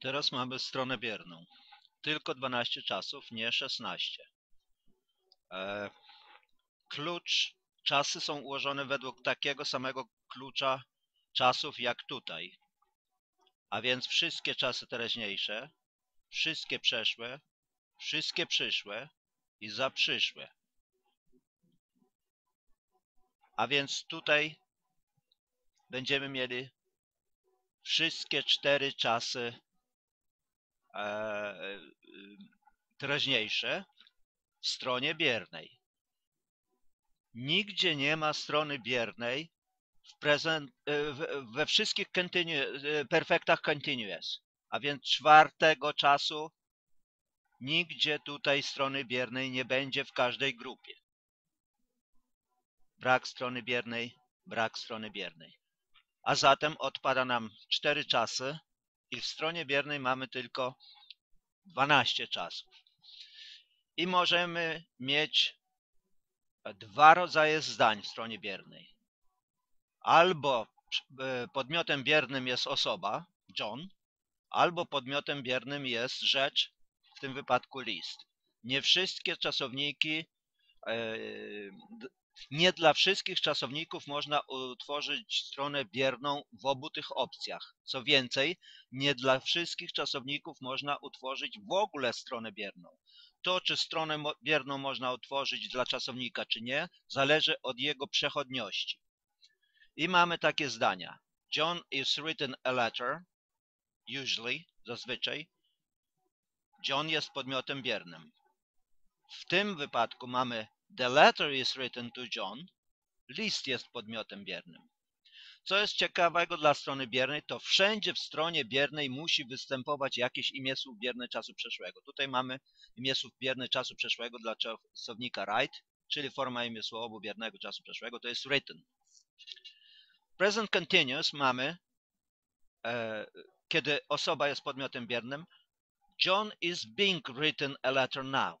Teraz mamy stronę bierną. Tylko 12 czasów, nie 16. E, klucz, czasy są ułożone według takiego samego klucza czasów jak tutaj. A więc wszystkie czasy teraźniejsze, wszystkie przeszłe, wszystkie przyszłe i zaprzyszłe. A więc tutaj będziemy mieli wszystkie cztery czasy teraźniejsze w stronie biernej. Nigdzie nie ma strony biernej w present, e, we wszystkich continu, perfektach continuous, a więc czwartego czasu nigdzie tutaj strony biernej nie będzie w każdej grupie. Brak strony biernej, brak strony biernej. A zatem odpada nam cztery czasy i w stronie biernej mamy tylko 12 czasów. I możemy mieć dwa rodzaje zdań w stronie biernej. Albo e, podmiotem biernym jest osoba, John, albo podmiotem biernym jest rzecz, w tym wypadku list. Nie wszystkie czasowniki e, nie dla wszystkich czasowników można utworzyć stronę bierną w obu tych opcjach. Co więcej, nie dla wszystkich czasowników można utworzyć w ogóle stronę bierną. To, czy stronę bierną można utworzyć dla czasownika, czy nie, zależy od jego przechodniości. I mamy takie zdania. John is written a letter, usually, zazwyczaj. John jest podmiotem biernym. W tym wypadku mamy The letter is written to John. List jest podmiotem biernym. Co jest ciekawego dla strony biernej, to wszędzie w stronie biernej musi występować jakieś imię słów bierne czasu przeszłego. Tutaj mamy imię słów bierne czasu przeszłego dla czasownika write, czyli forma imię słowu biernego czasu przeszłego, to jest written. Present continuous mamy, e, kiedy osoba jest podmiotem biernym, John is being written a letter now.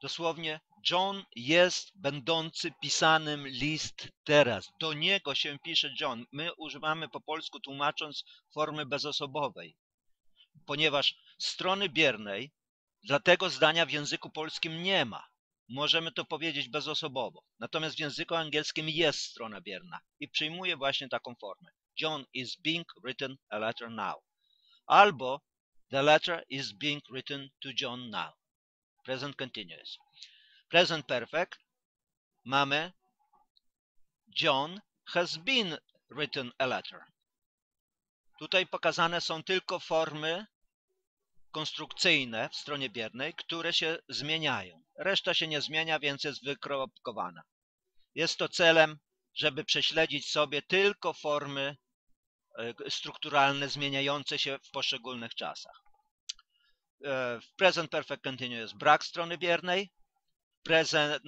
Dosłownie John jest będący pisanym list teraz. Do niego się pisze John. My używamy po polsku tłumacząc formy bezosobowej, ponieważ strony biernej dla tego zdania w języku polskim nie ma. Możemy to powiedzieć bezosobowo. Natomiast w języku angielskim jest strona bierna i przyjmuje właśnie taką formę. John is being written a letter now. Albo the letter is being written to John now. Present continuous present perfect mamy John has been written a letter. Tutaj pokazane są tylko formy konstrukcyjne w stronie biernej, które się zmieniają. Reszta się nie zmienia, więc jest wykropkowana. Jest to celem, żeby prześledzić sobie tylko formy e, strukturalne zmieniające się w poszczególnych czasach. E, w present perfect continuous brak strony biernej, present,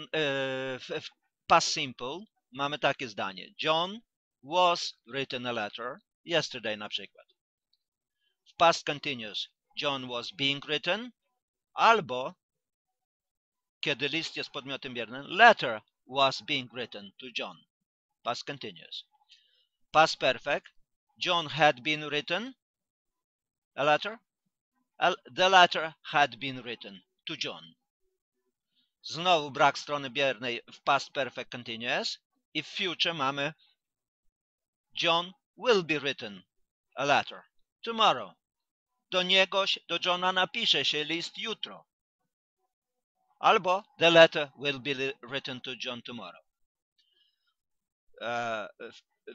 w past simple mamy takie zdanie. John was written a letter yesterday na przykład. W past continuous John was being written albo kiedy list jest podmiotem biernym letter was being written to John. Past continuous. Past perfect John had been written a letter. The letter had been written to John. Znowu brak strony biernej w past perfect continuous i w future mamy John will be written a letter tomorrow. Do niego, do Johna napisze się list jutro. Albo the letter will be written to John tomorrow. Uh,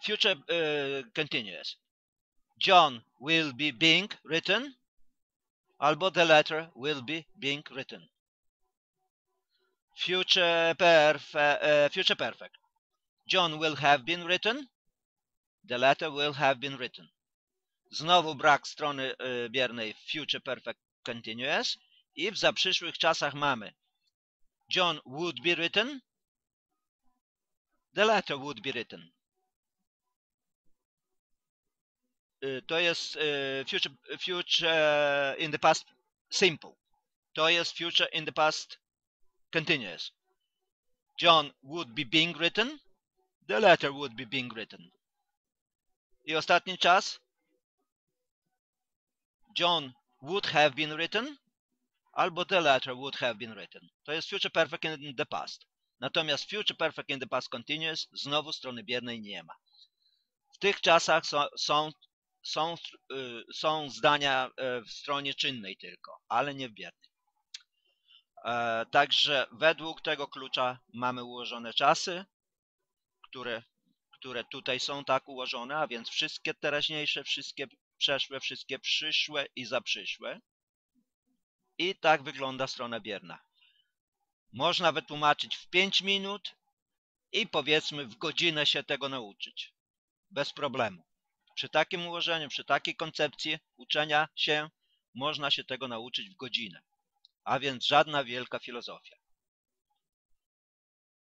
future uh, continuous. John will be being written. Albo the letter will be being written future, perf uh, future perfect. John will have been written. The letter will have been written. Znowu brak strony y, biernej future perfect continuous i w zaprzyszłych czasach mamy John would be written. The letter would be written. Y, to jest y, future, future in the past simple. To jest future in the past continuous. John would be being written. The letter would be being written. I ostatni czas. John would have been written albo the letter would have been written. To jest future perfect in the past. Natomiast future perfect in the past continuous znowu strony biernej nie ma. W tych czasach są, są, są, y, są zdania y, w stronie czynnej tylko, ale nie w biernej. E, także według tego klucza mamy ułożone czasy, które, które tutaj są tak ułożone, a więc wszystkie teraźniejsze, wszystkie przeszłe, wszystkie przyszłe i zaprzyszłe. I tak wygląda strona bierna. Można wytłumaczyć w 5 minut i powiedzmy w godzinę się tego nauczyć. Bez problemu. Przy takim ułożeniu, przy takiej koncepcji uczenia się można się tego nauczyć w godzinę. A więc żadna wielka filozofia.